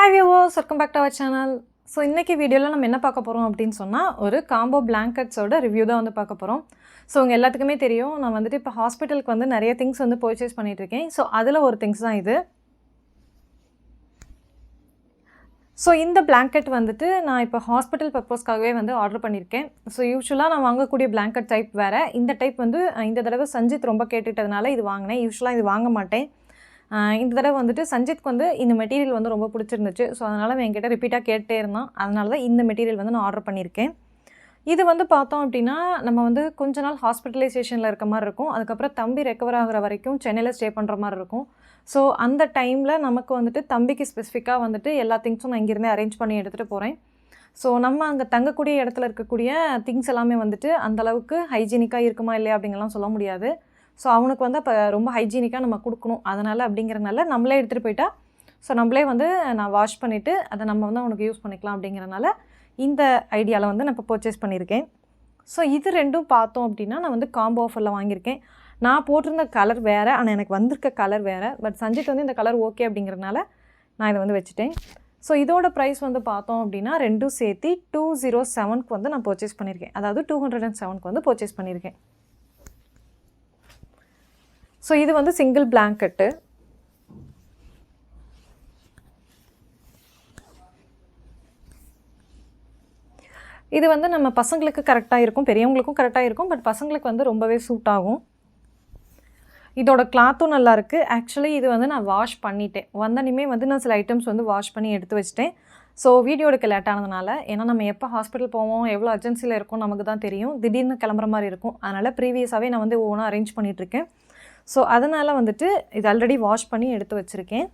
Hi viewers welcome back to our channel so இன்றைக்கி வீடியோவில் நம்ம என்ன பார்க்க போகிறோம் அப்படின்னு சொன்னால் ஒரு காம்போ பிளாங்கெட்ஸோட ரிவ்யூ தான் வந்து பார்க்க போகிறோம் ஸோ உங்கள் எல்லாத்துக்குமே தெரியும் நான் வந்துட்டு இப்போ ஹாஸ்பிட்டலுக்கு வந்து நிறைய திங்ஸ் வந்து பர்ச்சேஸ் பண்ணிகிட்ருக்கேன் ஸோ அதில் ஒரு திங்ஸ் தான் இது. ஸோ இந்த பிளாங்கெட் வந்துட்டு நான் இப்போ ஹாஸ்பிட்டல் பர்பஸ்க்காகவே வந்து ஆர்டர் பண்ணியிருக்கேன் ஸோ யூஸ்வலாக நான் வாங்கக்கூடிய பிளாங்கெட் டைப் வேறு. இந்த டைப் வந்து இந்த தடவை சஞ்சித் ரொம்ப கேட்டுட்டதுனால இது வாங்கினேன். யூஸ்வலாக இது வாங்க மாட்டேன். இந்த தடவை வந்துட்டு சஞ்சித்க்கு வந்து இந்த மெட்டீரியல் வந்து ரொம்ப பிடிச்சிருந்துச்சு. ஸோ அதனால் என்கிட்ட ரிப்பீட்டாக கேட்டே இருந்தான். அதனால தான் இந்த மெட்டீரியல் வந்து நான் ஆர்டர் பண்ணியிருக்கேன். இது வந்து பார்த்தோம் அப்படின்னா நம்ம வந்து கொஞ்ச நாள் ஹாஸ்பிட்டலைசேஷனில் இருக்க மாதிரி இருக்கும். அதுக்கப்புறம் தம்பி ரெக்கவர் ஆகிற வரைக்கும் சென்னையில் ஸ்டே பண்ணுற மாதிரி இருக்கும். ஸோ அந்த டைமில் நமக்கு வந்துட்டு தம்பிக்கு ஸ்பெசிஃபிக்காக வந்துட்டு எல்லா திங்ஸும் நான் இங்கேருந்தே அரேஞ்ச் பண்ணி எடுத்துகிட்டு போகிறேன் ஸோ நம்ம அங்கே தங்கக்கூடிய இடத்துல இருக்கக்கூடிய திங்ஸ் எல்லாமே வந்துட்டு அந்தளவுக்கு ஹைஜீனிக்காக இருக்குமா இல்லையா அப்படிங்கலாம் சொல்ல முடியாது. ஸோ அவனுக்கு வந்து அப்போ ரொம்ப ஹைஜீனிக்காக நம்ம கொடுக்கணும். அதனால் அப்படிங்கிறனால நம்மளே எடுத்துகிட்டு போயிட்டா ஸோ நம்மளே வந்து நான் வாஷ் பண்ணிவிட்டு அதை நம்ம வந்து அவனுக்கு யூஸ் பண்ணிக்கலாம் அப்படிங்கிறனால இந்த ஐடியாவில் வந்து நான் இப்போ பர்ச்சேஸ் பண்ணியிருக்கேன். ஸோ இது ரெண்டும் பார்த்தோம் அப்படின்னா நான் வந்து காம்போ ஆஃபரில் வாங்கியிருக்கேன். நான் போட்டிருந்த கலர் வேறு ஆனால் எனக்கு வந்திருக்க கலர் வேறு பட் சஞ்சித் வந்து இந்த கலர் ஓகே அப்படிங்கிறனால நான் இதை வந்து வச்சுட்டேன். ஸோ இதோட ப்ரைஸ் வந்து பார்த்தோம் அப்படின்னா ரெண்டும் சேர்த்து டூ ஜீரோ செவனுக்கு வந்து நான் பர்ச்சேஸ் பண்ணியிருக்கேன். அதாவது டூ ஹண்ட்ரட் அண்ட் செவனுக்கு வந்து பர்ச்சேஸ் பண்ணியிருக்கேன். ஸோ இது வந்து சிங்கிள் பிளாங்கெட்டு இது வந்து நம்ம பசங்களுக்கு கரெக்டாக இருக்கும் பெரியவங்களுக்கும் கரெக்டாக இருக்கும் பட் பசங்களுக்கு வந்து ரொம்பவே சூட் ஆகும். இதோட கிளாத்தும் நல்லா இருக்குது ஆக்சுவலி இது வந்து நான் வாஷ் பண்ணிட்டேன். வந்தனிமே வந்து நான் சில ஐட்டம்ஸ் வந்து வாஷ் பண்ணி எடுத்து வச்சிட்டேன். ஸோ வீடியோ எடுக்க லேட் ஆனதுனால ஏன்னா நம்ம எப்போ ஹாஸ்பிட்டல் போவோம் எவ்வளோ அர்ஜென்சியில் இருக்கும் நமக்கு தான் தெரியும். திடீர்னு கிளம்புற மாதிரி இருக்கும். அதனால் ப்ரீவியஸாகவே நான் வந்து ஒவ்வொன்றா அரேஞ்ச் பண்ணிகிட்ருக்கேன் ஸோ அதனால் வந்துட்டு இது ஆல்ரெடி வாஷ் பண்ணி எடுத்து வச்சுருக்கேன்.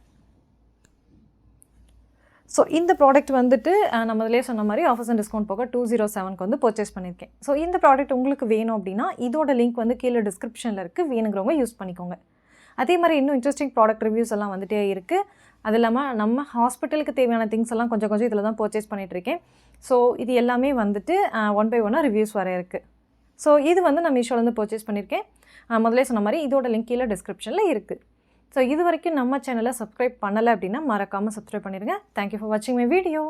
ஸோ இந்த ப்ராடக்ட் வந்துட்டு நம்ம இதிலே சொன்ன மாதிரி ஆஃபர்ஸ் அண்ட் டிஸ்கவுண்ட் போக டூ ஜீரோ செவனுக்கு வந்து பர்ச்சேஸ் பண்ணியிருக்கேன் ஸோ இந்த ப்ராடக்ட் உங்களுக்கு வேணும் அப்படின்னா இதோட லிங்க் வந்து கீழே டிஸ்கிரிப்ஷனில் இருக்குது வேணுங்கிறவங்க யூஸ் பண்ணிக்கோங்க. அதே மாதிரி இன்னும் இன்ட்ரெஸ்டிங் ப்ராடக்ட் ரிவ்யூஸ் எல்லாம் வந்துட்டே இருக்குது அது இல்லாமல் நம்ம ஹாஸ்பிட்டலுக்கு தேவையான திங்ஸ் எல்லாம் கொஞ்சம் கொஞ்சம் இதில் தான் பர்ச்சேஸ் பண்ணிகிட்ருக்கேன் ஸோ இது எல்லாமே வந்துட்டு ஒன் பை ஒன்னாக ரிவ்யூஸ் வர இருக்குது ஸோ இது வந்து நான் மீஷோலேருந்து பர்ச்சேஸ் பண்ணியிருக்கேன் அஹ், முதல்லே சொன்ன மாதிரி இதோட லிங்க் கீழே டிஸ்கிரிப்ஷனில் இருக்குது ஸோ இது வரைக்கும் நம்ம சேனலை சப்ஸ்கிரைப் பண்ணலை அப்படின்னா மறக்காமல் சப்ஸ்கிரைப் பண்ணிடுங்க தேங்க்யூ ஃபார் வாட்சிங் மை வீடியோ